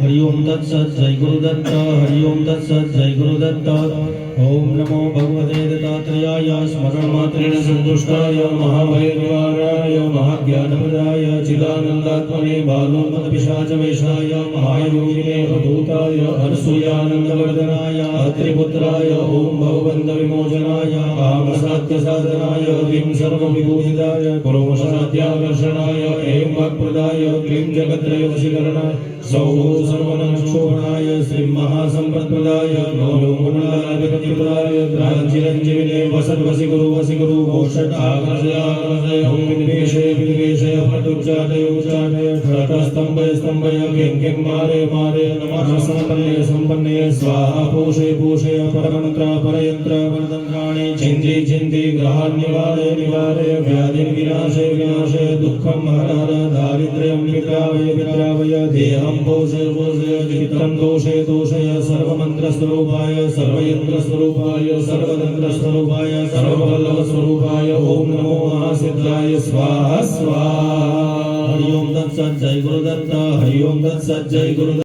हरि ओम तत्सत् जय गुरुदत्त हरि ओम तत्सत् जय गुरुदत्त ओम नमो भगवते दत्तात्रेयाय स्मरण मात्रेण महाभयनिवाराय महाज्ञानप्रदाय चिदानन्दात्मने बालोन्मदपिशाचवेशाय महायोगिने भूताय अनसूयानन्दवर्धनाय अत्रिपुत्राय ओम भवबन्धविमोचनाय कामसाध्यसाधनाय क्लीं सर्वविभूषिताय पुरोमशाद्याकर्षणाय ऐं वाक्प्रदाय क्लीं जगत्रयवशीकरणाय सौः सर्वनक्षोभणाय श्री महासंप्रदाय महासम्पत्प्रदाय नोलोमुण्डलाधिपतिप्रदाय चिरञ्जीविने वसन् वसि गुरु वसि गुरु भूषट आकर्षय आकर्षय ॐ विनिवेशय विनिवेशय फटुच्चाटय उच्चाटय। ठटस्तम्भय स्तम्भय किं किं मारे मारे नमः। सम्पन्ने सम्पन्ने स्वाहा पोषय पोषय परमन्त्र परयन्त्र परतन्त्राणि चिन्ति चिन्ति ग्रहान् निवारय निवारय व्याधिं विनाशय दुःखं हर हर। दारिद्र्यं विद्रावय विद्रावय देहं पोषय पोषय चित्तं दोषय दोषय सर्वमन्त्रस्वरूपाय, सर्वयन्त्रस्वरूपाय सर्वतन्त्रस्वरूपाय सर्ववल्लभस्वरूपाय नमो महासिद्धाय, स्वाहा स्वाहा। हरि तत्सत् जय गुरुदत्त हरि तत्सत् जय गुरुदत्त।